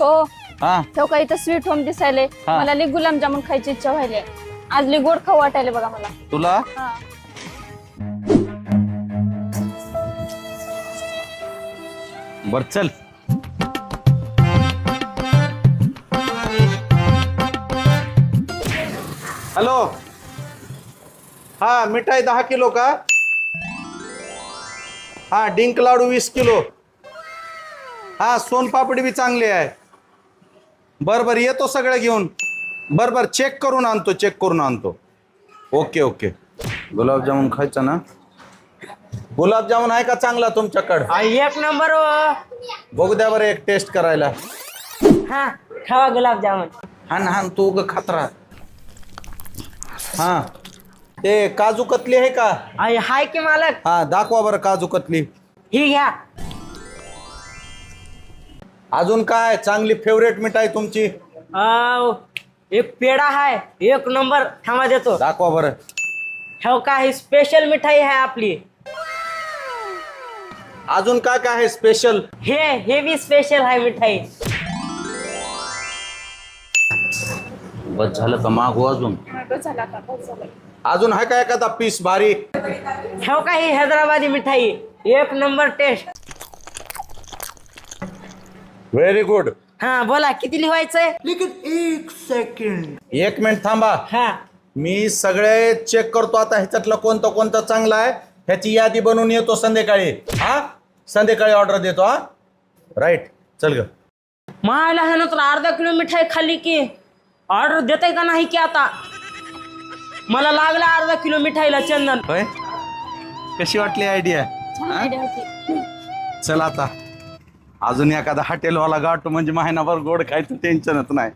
हो. हा. ठेव का इथं स्वीट होम दिसायले हा. मला लई गुलाबजामुन खायची इच्छा व्हायली. आज लई गोड खाऊ वाटायले बघा मला. तुला? हा. बर चल. हॅलो. हा मिठाई दहा किलो का? हा डिंक लाडू वीस किलो. हा सोनपापडी बी चांगली आहे. बर बर येतो सगळं घेऊन. बर बर चेक करून आणतो चेक करून आणतो. ओके ओके गुलाबजामुन खायचं ना? गुलाबजामुन आहे का चांगला तुमच्याकडं? आ, एक नंबर हो. बघू द्या बरं एक टेस्ट करायला. हा खावा गुलाबजामुन. हान हान तू ग खातरा हा. ते काजू कतली आहे का? आई, हाय की मालक? हा दाखवा बरं काजू कतली. ही घ्या. अजून काय? चांगली फेवरेट मिठाई तुमची? आव, एक पेढा आहे एक नंबर थांबा देतो. दाखवा बरं. हो का ही स्पेशल मिठाई आहे आपली. अजून काय काय आहे स्पेशल हे हे बी स्पेशल आहे मिठाई. बस झालं का मागू अजून. अजून आहे का एखादा पीस भारी? हो का ही हैदराबादी मिठाई. एक नंबर टेस्ट व्हेरी गुड हा बोला किती लिहायचंय? एक मिनिट थांबा. हा. मी सगळे चेक करतो आता ह्याच्यातलं कोणतं कोणतं चांगलं आहे? ह्याची यादी बनवून येतो संध्याकाळी. हा? संध्याकाळी ऑर्डर देतो हा? राईट चल ग. मला हे तर अर्धा किलो मिठाई खाल्ली की ऑर्डर देताय का नाही की आता? मला लागला अर्धा किलो मिठाईला चंदन. होय? कशी वाटली आयडिया. चल आता. अजून एखादा हॉटेलवाला गाठो म्हणजे महिनाभर गोड खायचं टेन्शनच नाही.